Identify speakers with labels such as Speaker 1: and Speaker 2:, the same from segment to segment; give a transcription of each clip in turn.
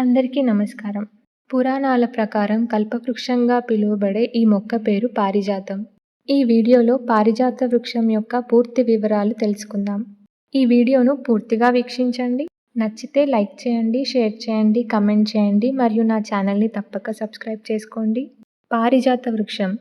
Speaker 1: అందరికీ నమస్కారం. పురాణాల ప్రకారం కల్పవృక్షంగా పిలువబడే ఈ మొక్క పేరు పారిజాతం. ఈ వీడియోలో పారిజాత వృక్షం యొక్క పూర్తి వివరాలు తెలుసుకుందాం. ఈ వీడియోను పూర్తిగా వీక్షించండి. నచ్చితే లైక్ చేయండి షేర్ చేయండి కమెంట్ చేయండి మరియు నా ఛానల్ని తప్పక సబ్స్క్రైబ్ చేసుకోండి. పారిజాత వృక్షం.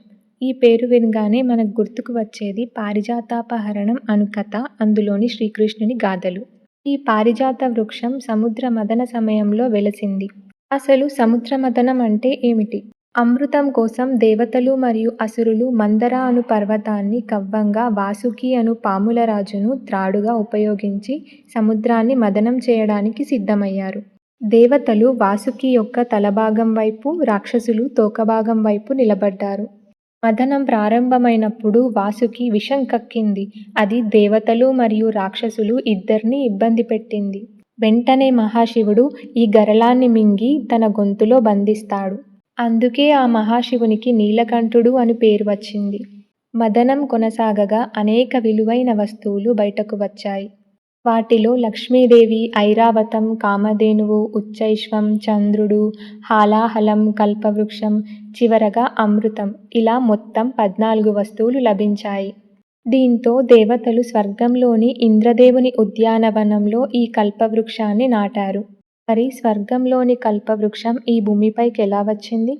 Speaker 1: ఈ పేరు వినగానే మనకు గుర్తుకు వచ్చేది పారిజాతాపహరణం అను కథ అందులోని శ్రీకృష్ణుని గాథలు. ఈ పారిజాత వృక్షం సముద్ర మదన సమయంలో వెలసింది. అసలు సముద్ర మదనం అంటే ఏమిటి? అమృతం కోసం దేవతలు మరియు అసురులు మందర అను పర్వతాన్ని కవ్వంగా వాసుకి అను పాముల రాజును త్రాడుగా ఉపయోగించి సముద్రాన్ని మదనం చేయడానికి సిద్ధమయ్యారు. దేవతలు వాసుకి యొక్క తలభాగం వైపు రాక్షసులు తోకభాగం వైపు నిలబడ్డారు. మదనం ప్రారంభమైనప్పుడు వాసుకి విషం కక్కింది. అది దేవతలు మరియు రాక్షసులు ఇద్దరిని ఇబ్బంది పెట్టింది. వెంటనే మహాశివుడు ఈ గరళాన్ని మింగి తన గొంతులో బంధిస్తాడు. అందుకే ఆ మహాశివునికి నీలకంఠుడు అని పేరు వచ్చింది. మదనం కొనసాగగా అనేక విలువైన వస్తువులు బయటకు వచ్చాయి. వాటిలో లక్ష్మీదేవి ఐరావతం కామధేనువు ఉచ్చైశ్వం చంద్రుడు హాలాహలం కల్పవృక్షం చివరగా అమృతం. ఇలా మొత్తం పద్నాలుగు వస్తువులు లభించాయి. దీంతో దేవతలు స్వర్గంలోని ఇంద్రదేవుని ఉద్యానవనంలో ఈ కల్పవృక్షాన్ని నాటారు. మరి స్వర్గంలోని కల్పవృక్షం ఈ భూమిపైకి ఎలా వచ్చింది?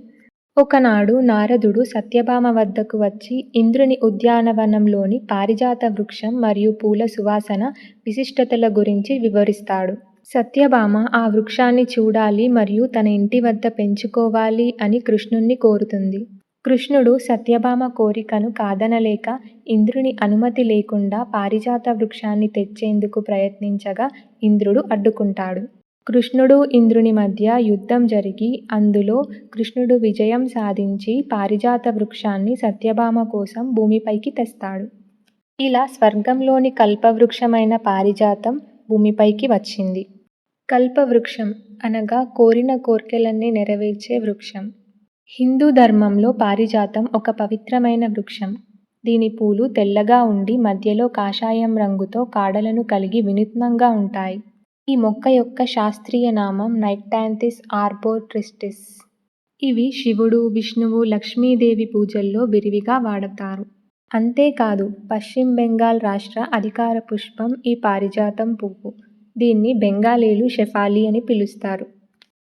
Speaker 1: ఒకనాడు నారదుడు సత్యభామ వద్దకు వచ్చి ఇంద్రుని ఉద్యానవనంలోని పారిజాత వృక్షం మరియు పూల సువాసన విశిష్టతల గురించి వివరిస్తాడు. సత్యభామ ఆ వృక్షాన్ని చూడాలి మరియు తన ఇంటి వద్ద పెంచుకోవాలి అని కృష్ణుణ్ణి కోరుతుంది. కృష్ణుడు సత్యభామ కోరికను కాదనలేక ఇంద్రుని అనుమతి లేకుండా పారిజాత వృక్షాన్ని తెచ్చేందుకు ప్రయత్నించగా ఇంద్రుడు అడ్డుకుంటాడు. కృష్ణుడు ఇంద్రుని మధ్య యుద్ధం జరిగి అందులో కృష్ణుడు విజయం సాధించి పారిజాత వృక్షాన్ని సత్యభామ కోసం భూమిపైకి తెస్తాడు. ఇలా స్వర్గంలోని కల్పవృక్షమైన పారిజాతం భూమిపైకి వచ్చింది. కల్పవృక్షం అనగా కోరిన కోర్కెలన్నీ నెరవేర్చే వృక్షం. హిందూ ధర్మంలో పారిజాతం ఒక పవిత్రమైన వృక్షం. దీని పూలు తెల్లగా ఉండి మధ్యలో కాషాయం రంగుతో కాడలను కలిగి వినూత్నంగా ఉంటాయి. ఈ మొక్క యొక్క శాస్త్రీయ నామం నైక్టాంతిస్ ఆర్బోట్రిస్టిస్ ఇవి శివుడు విష్ణువు లక్ష్మీదేవి పూజల్లో విరివిగా వాడతారు. అంతేకాదు పశ్చిమ బెంగాల్ రాష్ట్ర అధికార పుష్పం ఈ పారిజాతం పువ్వు. దీన్ని బెంగాలీలు షెఫాలి అని పిలుస్తారు.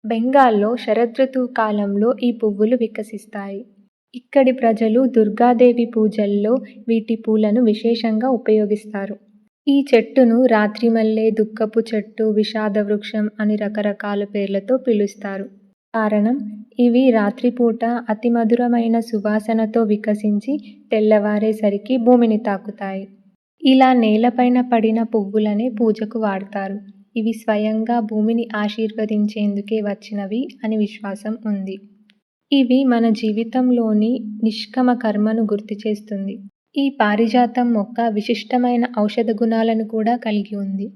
Speaker 1: బెంగాల్లో శరదృతువు కాలంలో ఈ పువ్వులు వికసిస్తాయి. ఇక్కడి ప్రజలు దుర్గాదేవి పూజల్లో వీటి పూలను విశేషంగా ఉపయోగిస్తారు. ఈ చెట్టును రాత్రిమల్లె దుఃఖపు చెట్టు విషాద వృక్షం అని రకరకాల పేర్లతో పిలుస్తారు. కారణం ఇవి రాత్రిపూట అతి మధురమైన సువాసనతో వికసించి తెల్లవారేసరికి భూమిని తాకుతాయి. ఇలా నేలపైన పడిన పువ్వులనే పూజకు వాడతారు. ఇవి స్వయంగా భూమిని ఆశీర్వదించేందుకే వచ్చినవి అని విశ్వాసం ఉంది. ఇవి మన జీవితంలోని నిష్కమ కర్మను గుర్తు చేస్తుంది. ఈ పారిజాతం మొక్క విశిష్టమైన ఔషధ గుణాలను కూడా కలిగి ఉంది.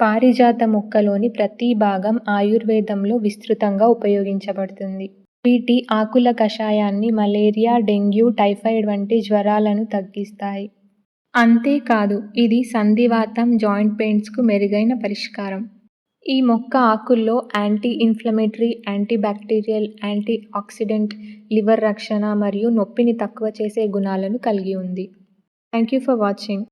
Speaker 1: పారిజాత మొక్కలోని ప్రతి భాగం ఆయుర్వేదంలో విస్తృతంగా ఉపయోగించబడుతుంది. వీటి ఆకుల కషాయాన్ని మలేరియా డెంగ్యూ టైఫాయిడ్ వంటి జ్వరాలను తగ్గిస్తాయి. అంతేకాదు ఇది సంధివాతం జాయింట్ పెయిన్స్కు మెరుగైన పరిష్కారం. ఈ మొక్క ఆకుల్లో anti inflammatory anti bacterial anti oxidant liver రక్షణ మరియు నొప్పిని తక్కువ చేసే గుణాలను కలిగి ఉంది. Thank you for watching.